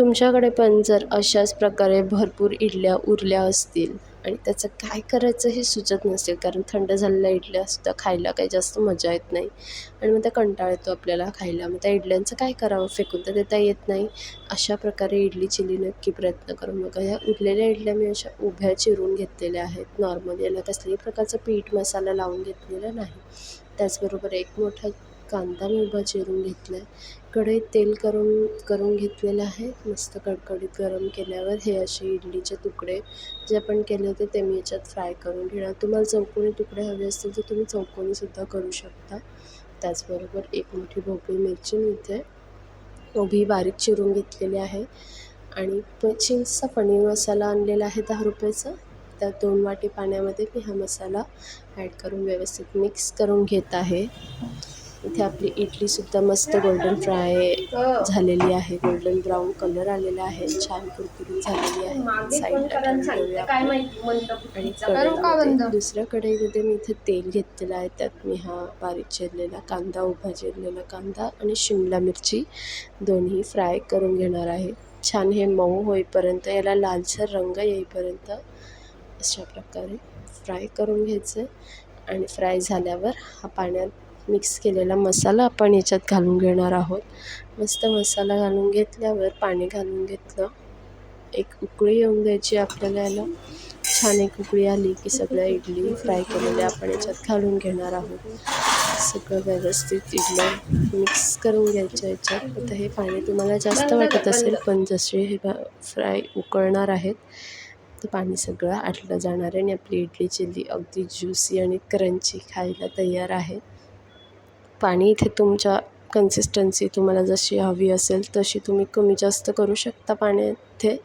तुमच्याकडे पण जर अशाच प्रकारे भरपूर इडल्या उरल्या असतील आणि त्याचं काय करायचं हे सुचत नसेल कारण थंड झालेल्या इडल्यासुद्धा खायला काही जास्त मजा येत नाही. आणि मग त्या कंटाळा येतो आपल्याला खायला. मग त्या इडल्यांचं काय करावं? फेकून तर देता येत नाही. अशा प्रकारे इडली चिली नक्की प्रयत्न करून बघा. ह्या उरलेल्या इडल्या मी अशा उभ्या चिरून घेतलेल्या आहेत. नॉर्मल याला कसल्याही प्रकारचं पीठ मसाला लावून घेतलेला नाही. त्याचबरोबर एक मोठा कांदा मी उभा चिरून घेतला आहे कढईत तेल करून करून घेतलेलं आहे. मस्त कडकडीत गरम केल्यावर हे असे इडलीचे तुकडे जे आपण केले होते ते मी याच्यात फ्राय करून घेणार. तुम्हाला चौकोनी तुकडे हवे असतील तर तुम्ही चौकोनीसुद्धा करू शकता. त्याचबरोबर एक मोठी भोपळी मिरची मी इथे उभी बारीक चिरून घेतलेली आहे. आणि प चिंग्सचा पनीर मसाला आणलेला आहे दहा रुपयाचा. त्यात दोन वाटी पाण्यामध्ये मी हा मसाला ॲड करून व्यवस्थित मिक्स करून घेत आहे. इथे आपली इडलीसुद्धा मस्त गोल्डन फ्राय झालेली आहे. गोल्डन ब्राऊन कलर आलेला आहे. छान कुरकुरीत झालेली आहे. साईडला. आणि दुसऱ्या कढईमध्ये मी इथे तेल घेतलेलं आहे. त्यात मी हा बारीक चिरलेला कांदा उभा चिरलेला कांदा आणि शिमला मिरची दोन्ही फ्राय करून घेणार आहे. छान हे मऊ होईपर्यंत याला लालसर रंग येईपर्यंत अशा प्रकारे फ्राय करून घ्यायचं. आणि फ्राय झाल्यावर हा पाण्यात मिक्स केलेला मसाला आपण याच्यात घालून घेणार आहोत. मस्त मसाला घालून घेतल्यावर पाणी घालून घेतलं. एक उकळी येऊन द्यायची आपल्याला याला. छान एक उकळी आली की सगळ्या इडली फ्राय केलेल्या आपण याच्यात घालून घेणार आहोत. सगळं व्यवस्थित इडल्या मिक्स करून घ्यायच्या याच्यात. आता हे पाणी तुम्हाला जास्त वाटत असेल पण जसे हे फ्राय उकळणार आहेत तर पाणी सगळं आटलं जाणार आहे आणि आपली इडली चिल्ली अगदी ज्युसी आणि क्रंची खायला तयार आहे. पाणी इथे तुमच्या कन्सिस्टन्सी तुम्हाला जशी हवी असेल तशी तुम्ही कमी जास्त करू शकता पाणी इथे.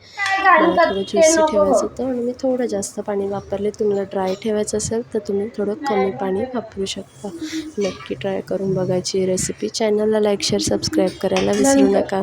थोडं ज्युसी ठेवायचं होतं आणि मी थोडं जास्त पाणी वापरले. तुम्हाला ड्राय ठेवायचं असेल तर तुम्ही थोडं कमी पाणी वापरू शकता. नक्की ट्राय करून बघायची रेसिपी चॅनलला लाईक शेअर सबस्क्राईब करायला विसरू नका.